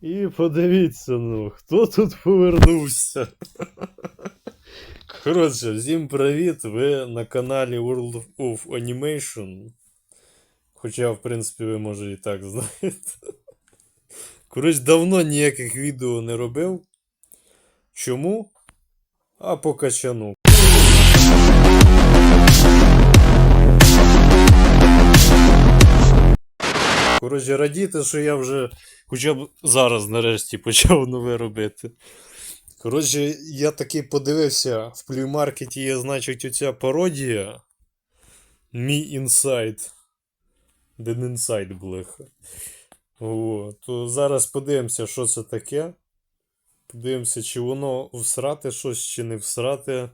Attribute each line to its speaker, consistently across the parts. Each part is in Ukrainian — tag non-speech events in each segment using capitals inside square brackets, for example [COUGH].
Speaker 1: І подивіться, ну, хто тут повернувся. Коротше, всім привіт! Ви на каналі World of Animation. Хоча, в принципі, ви може і так знаєте. Коротше, давно ніяких відео не робив. Чому? А по качану. Коротше, радіти, що я вже хоча б зараз нарешті почав нове робити. Коротше, я таки подивився в плюймаркеті є, значить, оця пародія. Мій інсайд. Де не інсайд, бляха. О, то зараз подивимося, що це таке. Подивимося, чи воно всрати щось, чи не всрати.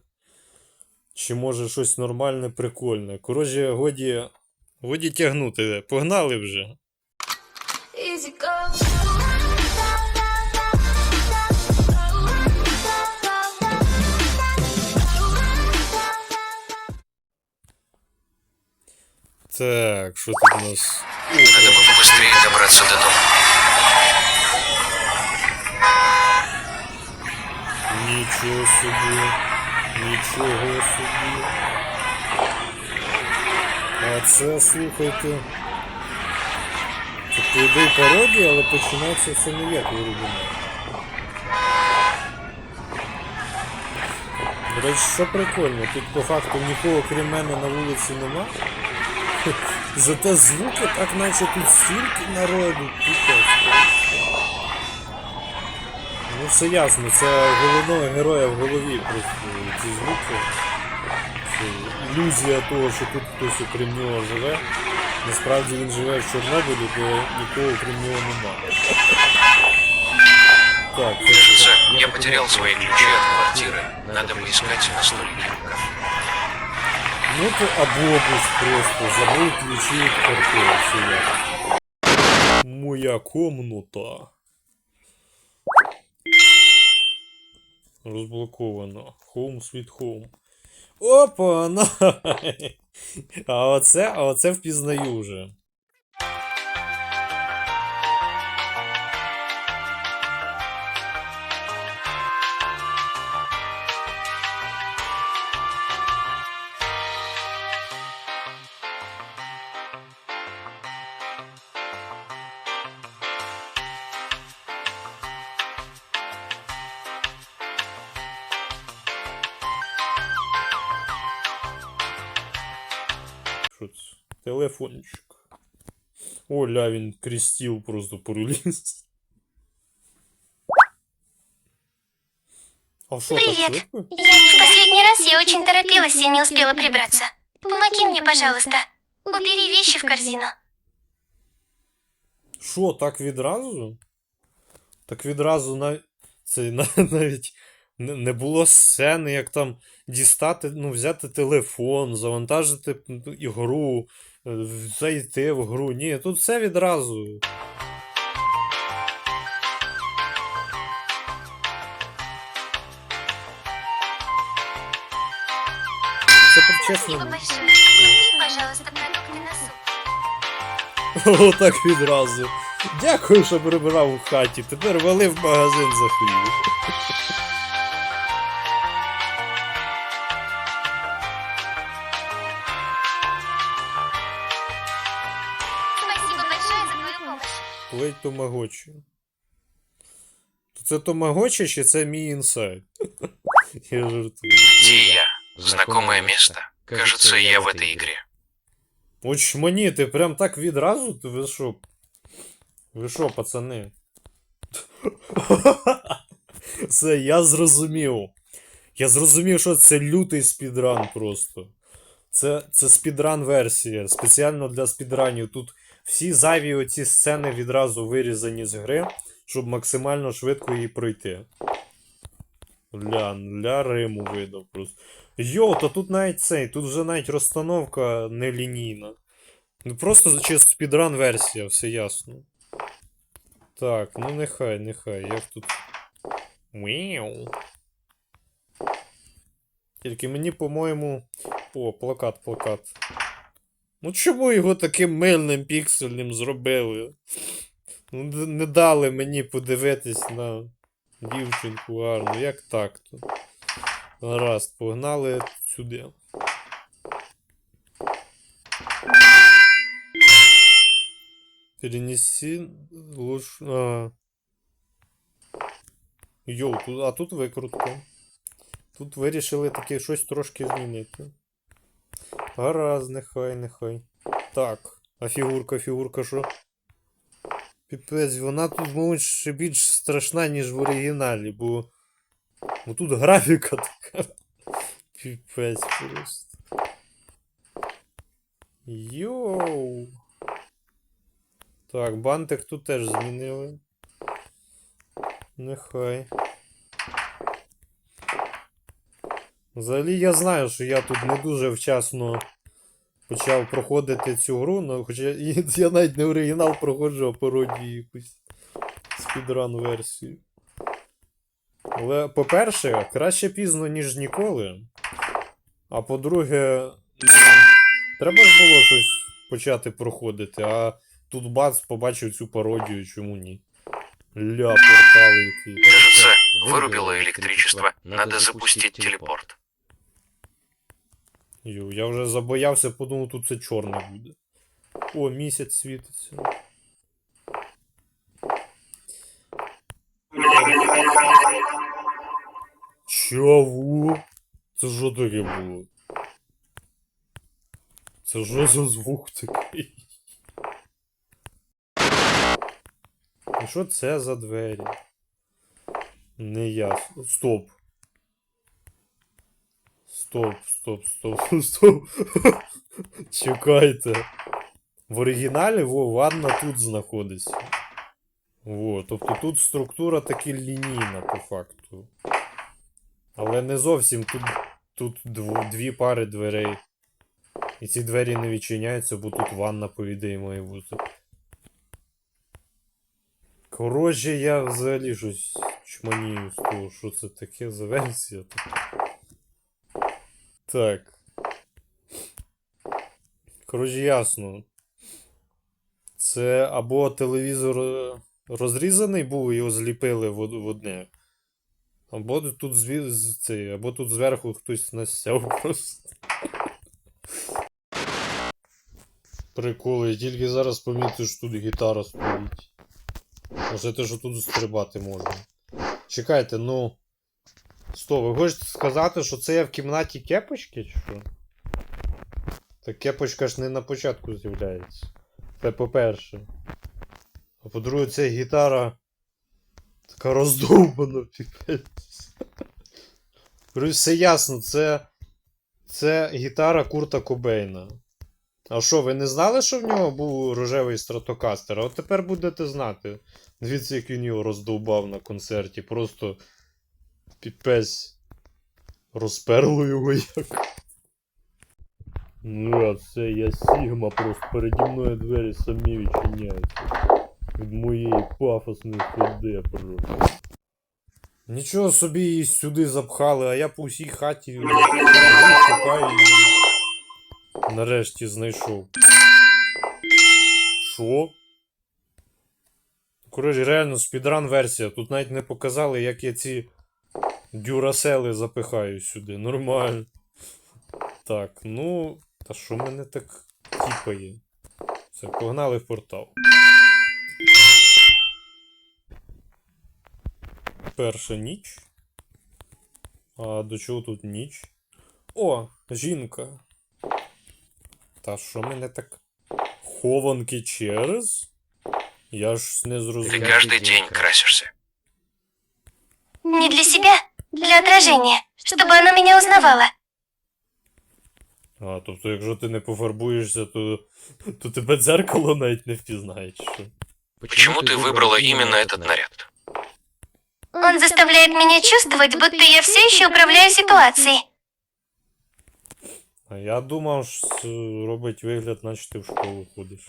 Speaker 1: Чи може щось нормальне, прикольне. Коротше, годі, годі тягнути. Погнали вже. Так, що тут у нас?
Speaker 2: Надо бы побыстрее добраться
Speaker 1: Нічого собі. Нічого собі. А це, слухайте. Це по ідеї пародія, але починається все не як в оригіналі. До речі, що прикольно, тут по факту нікого крім мене на вулиці нема. [LAUGHS] Зате звуки так наче тут стільки народу. Піпець. Ну це ясно, це у головного героя в голові просто ці звуки. Це ілюзія того, що тут хтось окрім нього живе. Насправді він живе в Чорнобилі, де нікого окрім нього нема. Так, це
Speaker 2: Кажется, я
Speaker 1: так
Speaker 2: потерял
Speaker 1: розумію.
Speaker 2: свои ключи от квартиры. Надо поискать на столике.
Speaker 1: Ну то абобус просто забув ключі від квартири. Все ясно. Моя комната. Розблоковано. Home sweet home. Опа! На! [LAUGHS] А оце, а оце впізнаю вже. Оля, він крістіл просто проліз. А що так
Speaker 3: Привіт. В последний раз я очень торопилась и не успела прибраться. Помоги мне, пожалуйста. Убери вещи в корзину.
Speaker 1: Що, так відразу? Так відразу нав... це на- [LAUGHS] навіть не було сцени, як там дістати, ну, взяти телефон, завантажити ігру, зайти в гру. Ні, тут все відразу. Це
Speaker 3: большое. Пожалуйста, продукты на суп.
Speaker 1: Отак відразу. Дякую, що прибирав у хаті. Тепер вали в магазин за хліб. То це Томагочі чи це мій інсайт? [LAUGHS] Я жартую.
Speaker 2: Где я? Знакомое место. Кажется, я в этой игре.
Speaker 1: От шмані, ти прям так відразу? Ти ви що? Ви що, пацани? [LAUGHS] Все, я зрозумів. Я зрозумів, що це лютий спідран просто. Це, це спідран версія. Спеціально для спідранів. Тут всі зайві оці сцени відразу вирізані з гри, щоб максимально швидко її пройти. Ля, ля Риму видав просто. Йо, то тут навіть цей, тут вже навіть розстановка нелінійна. Ну просто чисто спідран версія, все ясно. Так, ну нехай, нехай, як тут. Мяу. Тільки мені, по-моєму. О, плакат, плакат. Ну чому його таким мильним піксельним зробили? Ну, не дали мені подивитись на дівчинку гарну. Як так то? Гаразд, погнали сюди. Перенеси луч... А. Йоу, а тут викрутка. Тут вирішили таке щось трошки змінити. Гаразд, нехай, нехай. Так, а фігурка, фігурка що? Піпець, вона тут, мабуть, ще більш страшна, ніж в оригіналі, бо. Бо тут графіка така. Піпець просто. Йоу. Так, бантик тут теж змінили. Нехай. Взагалі я знаю, що я тут не дуже вчасно почав проходити цю гру, ну, хоча [LAUGHS] я навіть не оригінал проходжу, а пародію якусь спідран версію. Але, по-перше, краще пізно, ніж ніколи. А по-друге, ну, треба ж було щось почати проходити, а тут бац, побачив цю пародію, чому ні. Ля, портали які.
Speaker 2: Кажется, вырубило электричество. Надо запустить телепорт.
Speaker 1: Ю, я вже забоявся, подумав, тут це чорне буде. О, місяць світиться. Чого? Це що таке було? Це що за звук такий? І що це за двері? Не ясно. Стоп. Стоп, стоп, стоп, [LAUGHS] стоп. Чекайте. В оригіналі во, ванна тут знаходиться. Во, тобто тут структура таки лінійна по факту. Але не зовсім тут, тут дв- дві пари дверей. І ці двері не відчиняються, бо тут ванна, по ідеї, має бути. Коротше, я взагалі щось чманію з того, що це таке за версія. Так. Коротше, ясно. Це або телевізор е, розрізаний був, і його зліпили в, одне. Або тут зві... з- цей, або тут зверху хтось насяв просто. Приколи, я тільки зараз помітив, що тут гітара стоїть. Оце те, що тут стрибати можна. Чекайте, ну. Стоп, ви хочете сказати, що це я в кімнаті кепочки, чи що? Та кепочка ж не на початку з'являється. Це по-перше. А по-друге, ця гітара така роздовбана, піпець. Все ясно, це. Це гітара Курта Кобейна. А що, ви не знали, що в нього був рожевий стратокастер? А от тепер будете знати. Дивіться, як він його роздовбав на концерті. Просто піпець. Розперло його як. Ну, а це я Сігма, просто переді мною двері самі відчиняються. Від моєї пафосної ходи просто. Нічого собі її сюди запхали, а я по всій хаті шукаю і нарешті знайшов. Що? Коротше, реально спідран версія. Тут навіть не показали, як я ці дюрасели запихаю сюди. Нормально. Так, ну. Та що мене так тіпає? Все, погнали в портал. Перша ніч. А до чого тут ніч? О, жінка. Та що мене так. Хованки через? Я ж не
Speaker 2: Ты
Speaker 1: зрозумів.
Speaker 2: каждый день красишься.
Speaker 3: Не для себя, для отражения, чтобы оно меня узнавало.
Speaker 1: А, тобто, якщо ти не пофарбуєшся, то, то тебе дзеркало навіть не впізнає, чи що?
Speaker 2: Почему ты выбрала именно этот наряд?
Speaker 3: Он заставляет меня чувствовать, будто я все еще управляю ситуацией.
Speaker 1: А я думав, що робить вигляд, наче ти в школу ходиш.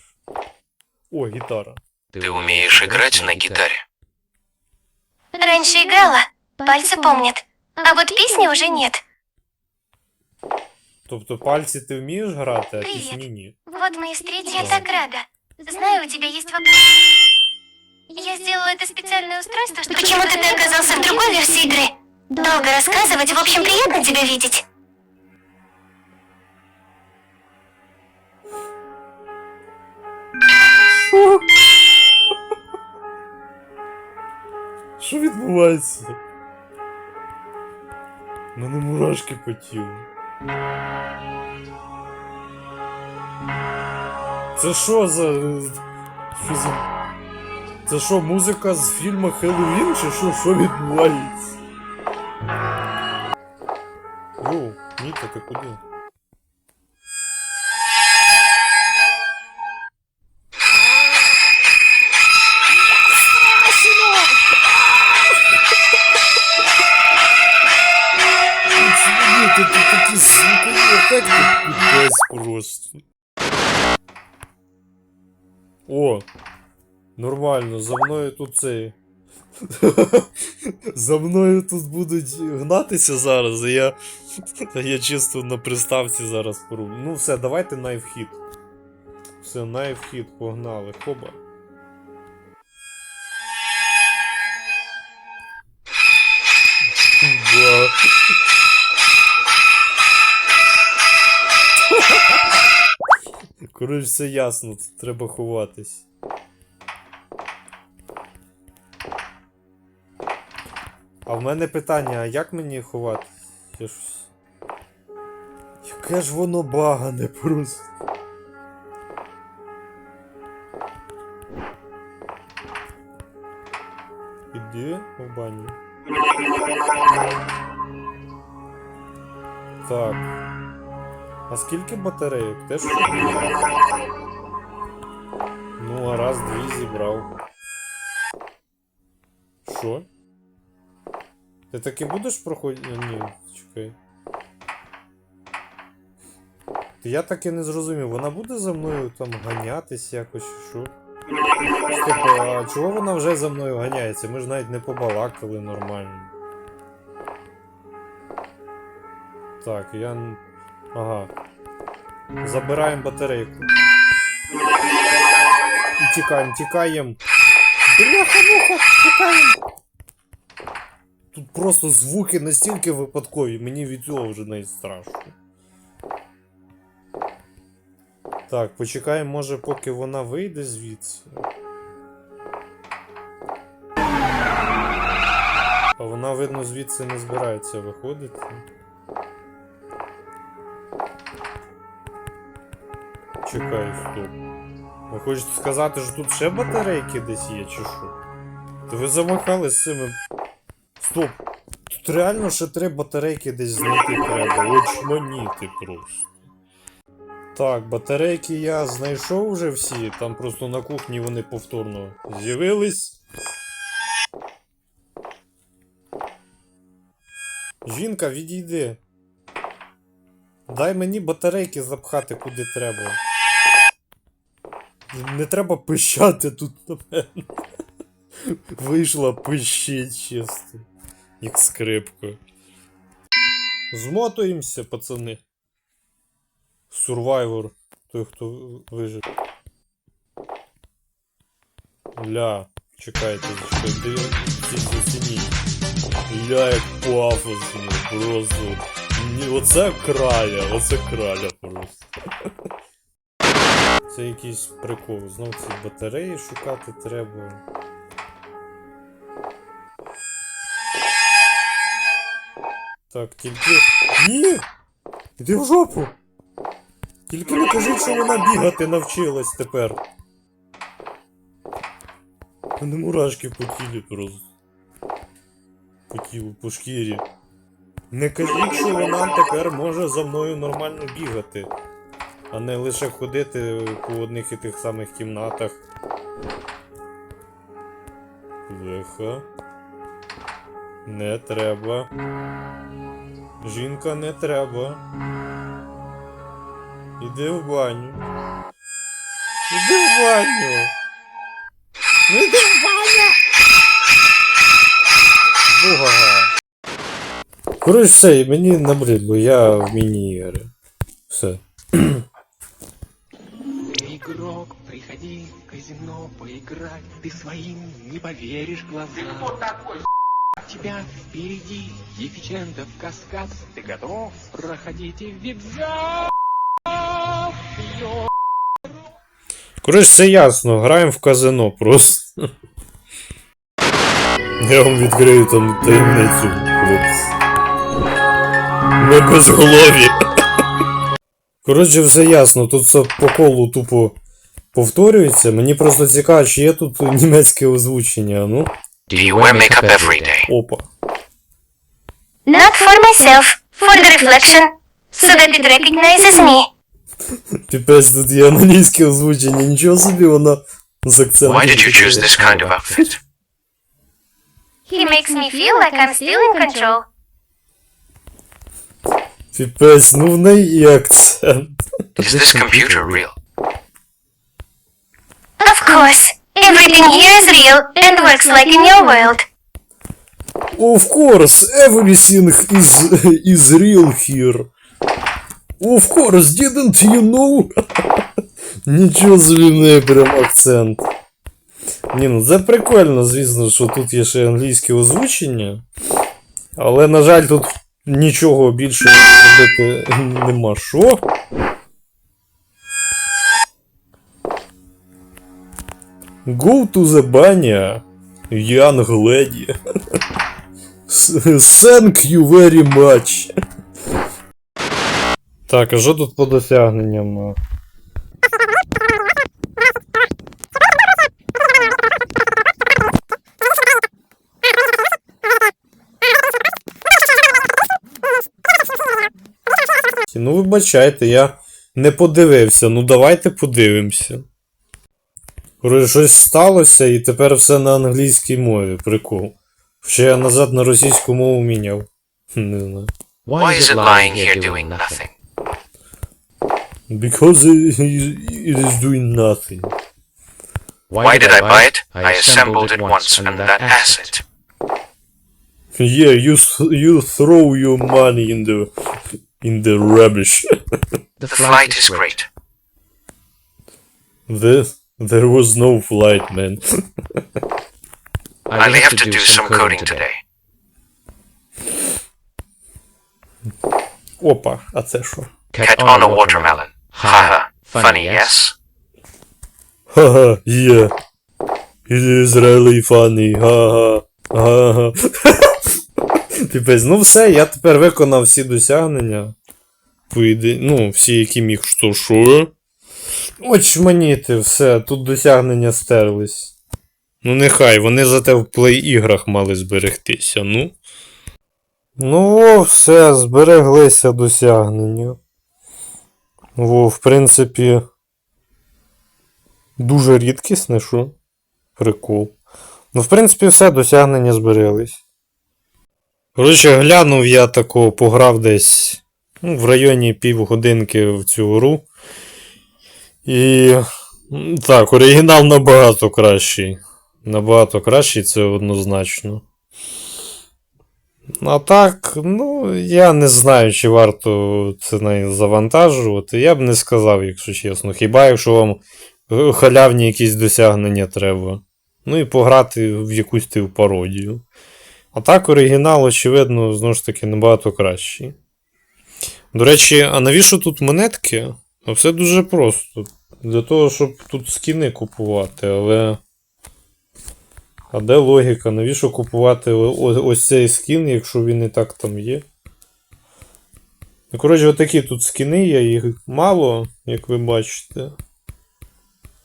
Speaker 1: О, гітара.
Speaker 2: Ты умеешь играть на гитаре.
Speaker 3: Раньше играла, пальцы помнят, а вот песни уже нет.
Speaker 1: Тобто пальці ти вмієш грати, а
Speaker 3: Привіт.
Speaker 1: пісні ні.
Speaker 3: Вот мы и встретились. Я
Speaker 1: Да.
Speaker 3: так рада. Знаю, у тебя есть вопрос. Я сделала это специальное устройство, что... Почему ты оказался в другой версии игры? Долго рассказывать, в общем, приятно тебя видеть.
Speaker 1: Що [LAUGHS] відбувається? Мене мурашки по тілу. Це що за. Що за. Це що, музика з фільму Хеллоуін, чи що, що відбувається? Йоу, Ніка, ти куди? О! Нормально, за мною тут цей. [LAUGHS] За мною тут будуть гнатися зараз, а я. [LAUGHS] Я чисто на приставці зараз пору. Ну все, давайте на вхід. Все, на вхід, погнали. Хоба. Коротше, все ясно, тут треба ховатись. А в мене питання, а як мені ховатись? Я ж... Яке ж воно багане просто. Іди в баню. Так. А скільки батарейок? Теж? Ну, а раз, дві зібрав. Що? Ти таки будеш проходити. Ні, чекай. Я так і не зрозумів, вона буде за мною там ганятись якось, чи що? Стоп, а чого вона вже за мною ганяється? Ми ж навіть не побалакали нормально. Так, я. Ага. Забираємо батарейку. І тікаємо, тікаємо. Бляха-муха, тікаємо. Тут просто звуки настільки випадкові, мені від цього вже навіть страшно. Так, почекаємо, може, поки вона вийде звідси. А вона, видно, звідси не збирається виходити. Чекай, стоп. Ви хочете сказати, що тут ще батарейки десь є, чи що? То ви замахали з цими. Стоп! Тут реально ще три батарейки десь знайти треба. Очманіти просто. Так, батарейки я знайшов вже всі, там просто на кухні вони повторно з'явились. Жінка, відійди. Дай мені батарейки запхати куди треба. Не треба пищати тут на мене. Вийшла пищить чисто. Як скрипка. Змотуємося, пацани. Сурвайвор. Той, хто вижив. Ля, чекайте, чекайте, ці зацініть. Ля, як пафосно, просто. Оце краля, оце краля просто. Це якийсь прикол. Знов ці батареї шукати треба. Так, тільки. Ні! Іди в жопу! Тільки не кажіть, що вона бігати навчилась тепер. У мене мурашки по тілі просто. По тілу, по шкірі. Не кажіть, що вона тепер може за мною нормально бігати, а не лише ходити по одних і тих самих кімнатах. Лиха. Не треба. Жінка не треба. Іди в баню. Іди в баню. Ну іди в баню. Бугага. Коротше все, мені набридло, я в міні-ігри. Все. [CLEARS THROAT]
Speaker 4: Игрок, приходи в казино поиграть, ты своим не поверишь глазам. Ты кто такой, У тебя впереди дефичентов каскад, ты готов? Проходите в вип-зал.
Speaker 1: Коротше, все ясно, граємо в казино просто. Я вам відкрию там таємницю, хлопці. Ми безголові. Коротше, все ясно, тут все по колу тупо повторюється. Мені просто цікаво, чи є тут німецьке озвучення, ну.
Speaker 2: Do you wear makeup every day?
Speaker 1: Опа.
Speaker 3: Not for myself, for the reflection, so that it recognizes me.
Speaker 1: Піпець, тут є англійське озвучення, нічого собі вона з акцентом.
Speaker 2: Why did you choose this kind of outfit?
Speaker 3: He makes me feel like I'm still in control.
Speaker 1: Піпець, ну в неї і акцент.
Speaker 2: Is this computer real?
Speaker 3: Of course, everything here is real and works like in your world.
Speaker 1: Of course, everything is, is real here. Of course, didn't you know? Нічого собі в неї прям акцент. Ні, ну це прикольно, звісно, що тут є ще англійське озвучення. Але, на жаль, тут нічого більше робити нема. Що? Go to the banya, young lady. [LAUGHS] Thank you very much. Так, а що тут по досягненням? Ну, вибачайте, я не подивився. Ну давайте подивимося. Щось сталося і тепер все на англійській мові. Прикол. Ще я назад на російську мову міняв. Не знаю.
Speaker 2: Why is it lying here doing nothing?
Speaker 1: Because it it is doing nothing.
Speaker 2: Why did I buy it? I assembled it once and that asset.
Speaker 1: Yeah, you you throw your money in the in the rubbish. [LAUGHS]
Speaker 2: The flight is great.
Speaker 1: the, there was no flight, man. [LAUGHS]
Speaker 2: I'll have to do some coding today.
Speaker 1: Опа, а це що?
Speaker 2: Cat on a watermelon. Haha. Funny, yes?
Speaker 1: Haha, yeah. It is really funny. Ха-ха. Ха-ха. Типець, ну все, я тепер виконав всі досягнення. По іде... Ну, всі, які міг, що що. Очманіти, все, тут досягнення стерлись. Ну нехай, вони зате в плей-іграх мали зберегтися, ну. Ну, все, збереглися досягнення. Во, в принципі. Дуже рідкісне, що? Прикол. Ну, в принципі, все досягнення збереглись. Коротше, глянув я такого, пограв десь ну, в районі півгодинки в цю гру. І. Так, оригінал набагато кращий. Набагато кращий, це однозначно. А так, ну, я не знаю, чи варто це завантажувати. Я б не сказав, якщо чесно. Хіба якщо вам е, халявні якісь досягнення треба. Ну і пограти в якусь типу пародію. А так, оригінал, очевидно, знову ж таки, набагато кращий. До речі, а навіщо тут монетки? А все дуже просто. Для того, щоб тут скіни купувати, але. А де логіка? Навіщо купувати ось цей скін, якщо він і так там є? Ну, коротше, отакі тут скіни є, їх мало, як ви бачите.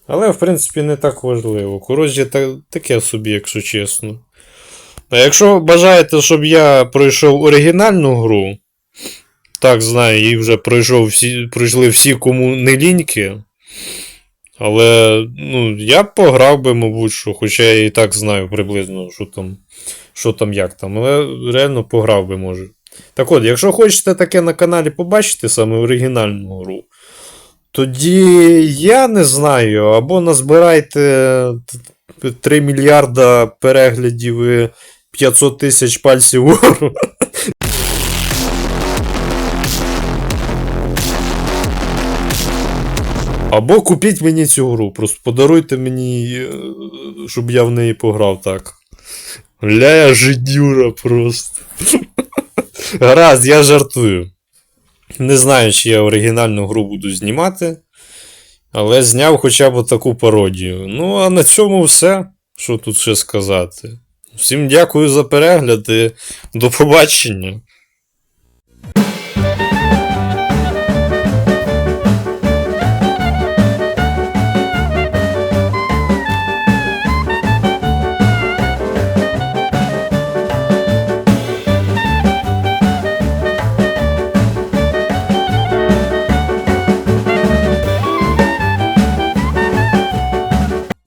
Speaker 1: Але, в принципі, не так важливо. Коротше, та, таке собі, якщо чесно. А якщо бажаєте, щоб я пройшов оригінальну гру, так знаю, і вже пройшов всі, пройшли всі, кому не ліньки. Але, ну, я б пограв би, мабуть, що, хоча я і так знаю приблизно, що там, що там, як там, але реально пограв би, може. Так от, якщо хочете таке на каналі побачити, саме оригінальну гру, тоді я не знаю, або назбирайте 3 мільярда переглядів і 500 тисяч пальців вгору. Або купіть мені цю гру, просто подаруйте мені, е, щоб я в неї пограв так. Ля жидюра просто. Гаразд, я жартую. Не знаю, чи я оригінальну гру буду знімати, але зняв хоча б таку пародію. Ну, а на цьому все. Що тут ще сказати? Всім дякую за перегляд і до побачення.